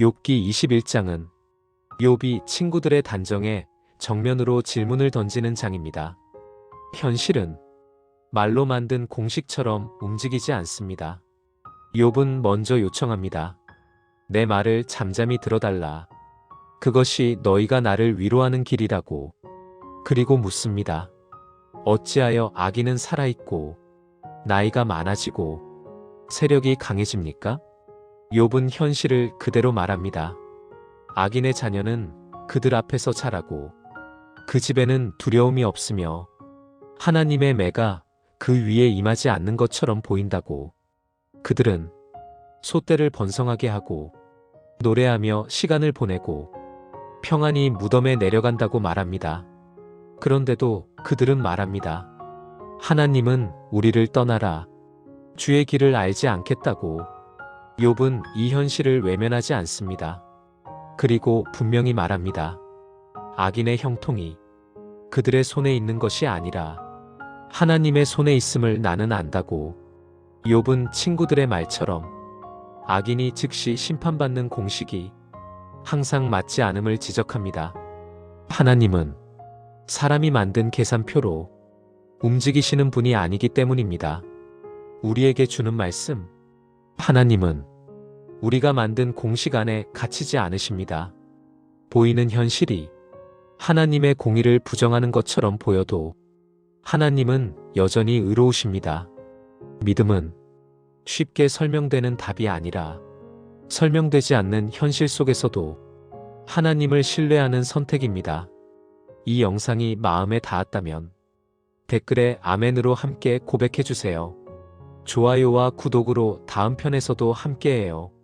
욥기 21장은 욥이 친구들의 단정에 정면으로 질문을 던지는 장입니다. 현실은 말로 만든 공식처럼 움직이지 않습니다. 욥은 먼저 요청합니다. 내 말을 잠잠히 들어달라. 그것이 너희가 나를 위로하는 길이라고. 그리고 묻습니다. 어찌하여 아기는 살아있고 나이가 많아지고 세력이 강해집니까? 욥은 현실을 그대로 말합니다. 악인의 자녀는 그들 앞에서 자라고 그 집에는 두려움이 없으며 하나님의 매가 그 위에 임하지 않는 것처럼 보인다고 그들은 소떼를 번성하게 하고 노래하며 시간을 보내고 평안히 무덤에 내려간다고 말합니다. 그런데도 그들은 말합니다. 하나님은 우리를 떠나라. 주의 길을 알지 않겠다고. 욥은 이 현실을 외면하지 않습니다. 그리고 분명히 말합니다. 악인의 형통이 그들의 손에 있는 것이 아니라 하나님의 손에 있음을 나는 안다고. 욥은 친구들의 말처럼 악인이 즉시 심판받는 공식이 항상 맞지 않음을 지적합니다. 하나님은 사람이 만든 계산표로 움직이시는 분이 아니기 때문입니다. 우리에게 주는 말씀. 하나님은 우리가 만든 공식 안에 갇히지 않으십니다. 보이는 현실이 하나님의 공의를 부정하는 것처럼 보여도 하나님은 여전히 의로우십니다. 믿음은 쉽게 설명되는 답이 아니라 설명되지 않는 현실 속에서도 하나님을 신뢰하는 선택입니다. 이 영상이 마음에 닿았다면 댓글에 아멘으로 함께 고백해주세요. 좋아요와 구독으로 다음 편에서도 함께해요.